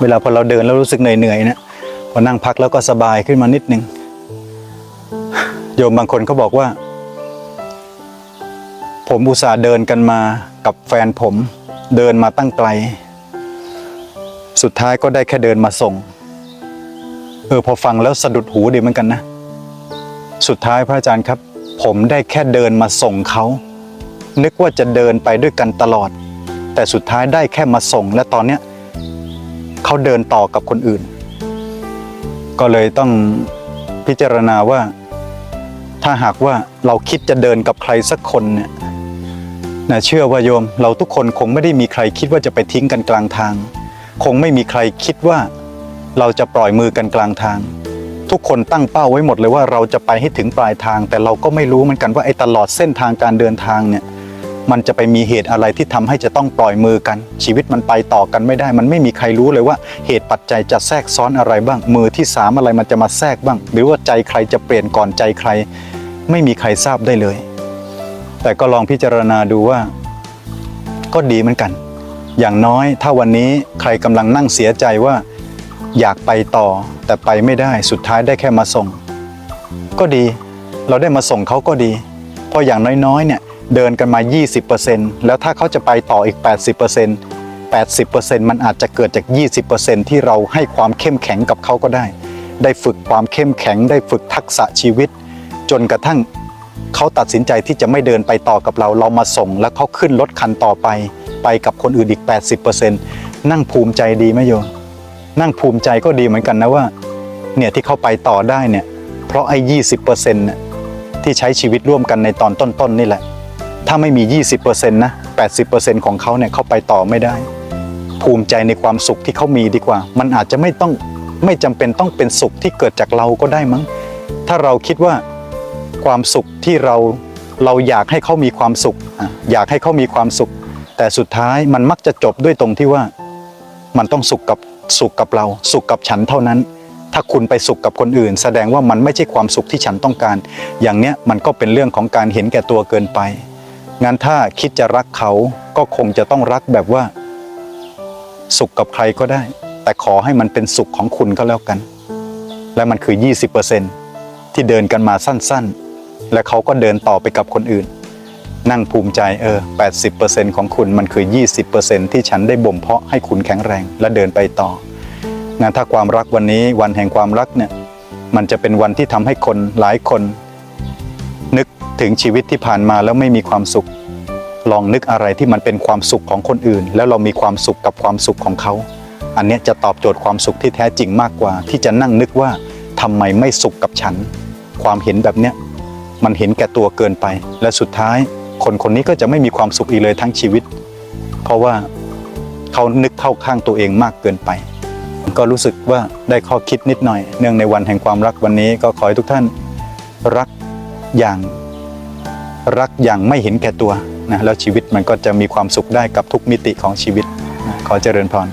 เวลาพอเราเดินแล้วรู้สึกเหนื่อยๆนะพอนั่งพักแล้วก็สบายขึ้นมานิดนึงโยมบางคนเขาบอกว่า ผมอุตส่าห์เดินกันมากับแฟนผม เดินมาตั้งไกล สุดท้ายก็ได้แค่เดินมาส่ง เออพอฟังแล้วสะดุดหูดีเหมือนกันนะ สุดท้ายพระอาจารย์ครับ ผมได้แค่เดินมาส่งเขา นึกว่าจะเดินไปด้วยกันตลอด แต่สุดท้ายได้แค่มาส่ง และตอนเนี้ย เขาเดินต่อกับคนอื่น ก็เลยต้องพิจารณาว่า ถ้าหากว่าเราคิดจะเดินกับใครสักคนเนี่ยนะเชื่อว่าโยม เราทุกคนคงไม่ได้มีใครคิดว่าจะไปทิ้งกันกลางทาง คงไม่มีใครคิดว่าเราจะปล่อยมือกันกลางทาง ทุกคนตั้งเป้าไว้หมดเลยว่าเราจะไปให้ถึงปลายทาง แต่เราก็ไม่รู้เหมือนกันว่าไอ้ตลอดเส้นทางการเดินทางเนี่ย มันจะไปมีเหตุอะไรที่ทำให้จะต้องปล่อยมือกัน ชีวิตมันไปต่อกันไม่ได้ มันไม่มีใครรู้เลยว่าเหตุปัจจัยจะแทรกซ้อนอะไรบ้าง มือที่สามอะไรมันจะมาแทรกบ้าง หรือว่าใจใครจะเปลี่ยนก่อนใจใคร ไม่มีใครทราบได้เลย แต่ก็ลองพิจารณาดูว่า ก็ดีเหมือนกัน อย่างน้อยถ้าวันนี้ใครกำลังนั่งเสียใจว่า อยากไปต่อ แต่ไปไม่ได้สุดท้ายได้แค่มาส่ง ก็ดี เราได้มาส่งเขาก็ดีเพราะอย่างน้อยๆเนี่ย เดินกันมา 20%แล้วถ้าเขาจะไปต่ออีก 80% 80%มันอาจจะเกิดจาก 20%ที่เราให้ความเข้มแข็งกับเขาก็ได้ ได้ฝึกความเข้มแข็ง ได้ฝึกทักษะชีวิต จนกระทั่งเขาตัดสินใจที่จะไม่เดินไปต่อกับเรา เรามาส่ง แล้วเขาขึ้นรถคันต่อไป ไปกับคนอื่นอีก 80%นั่งภูมิใจดีไหมโยมนั่งภูมิใจก็ดีเหมือนกันนะว่า เนี่ยที่เขาไปต่อได้เนี่ย เพราะไอ้ยี่สิบเปอร์เซ็นต์เนี่ยที่ใช้ชีวิตร่วมกันในตอนต้นๆนี่แหละ ถ้าไม่มี 20%นะ 80%ของเขาเนี่ยเขาไปต่อไม่ได้ ภูมิใจในความสุขที่เขามีดีกว่า มันอาจจะไม่ต้องไม่จำเป็นต้องเป็นสุขที่เกิดจากเราก็ได้มั้ง ถ้าเราคิดว่าความสุขที่เราเราอยากให้เขามีความสุข อยากให้เขามีความสุข แต่สุดท้ายมันมักจะจบด้วยตรงที่ว่า มันต้องสุขกับสุขกับเรา สุขกับฉันเท่านั้น ถ้าคุณไปสุขกับคนอื่น แสดงว่ามันไม่ใช่ความสุขที่ฉันต้องการ อย่างเนี้ยมันก็เป็นเรื่องของการเห็นแก่ตัวเกินไป งั้นถ้าคิดจะรักเขาก็คงจะต้องรักแบบว่า สุขกับใครก็ได้ แต่ขอให้มันเป็นสุขของคุณก็แล้วกัน และมันคือ 20%ที่เดินกันมาสั้นๆ และเขาก็เดินต่อไปกับคนอื่น นั่งภูมิใจเออ 80%ของคุณมันคือ 20%ที่ฉันได้บ่มเพาะให้คุณแข็งแรงและเดินไปต่องั้นถ้าความรักวันนี้วันแห่งความรักเนี่ย มันจะเป็นวันที่ทำให้คนหลายคน ถึงชีวิตที่ผ่านมาแล้วไม่มีความสุข ลองนึกอะไรที่มันเป็นความสุขของคนอื่น แล้วเรามีความสุขกับความสุขของเขา อันนี้จะตอบโจทย์ความสุขที่แท้จริงมากกว่า ที่จะนั่งนึกว่าทำไมไม่สุขกับฉัน ความเห็นแบบเนี้ยมันเห็นแก่ตัวเกินไป และสุดท้าย คนคนนี้ก็จะไม่มีความสุขอีกเลยทั้งชีวิต เพราะว่าเขานึกเข้าข้างตัวเองมากเกินไป ก็รู้สึกว่าได้ข้อคิดนิดหน่อย เนื่องในวันแห่งความรักวันนี้ก็ขอให้ทุกท่านรักอย่าง รักอย่างไม่เห็นแก่ตัวนะแล้วชีวิตมันก็จะมีความสุขได้กับทุกมิติของชีวิตนะขอเจริญพร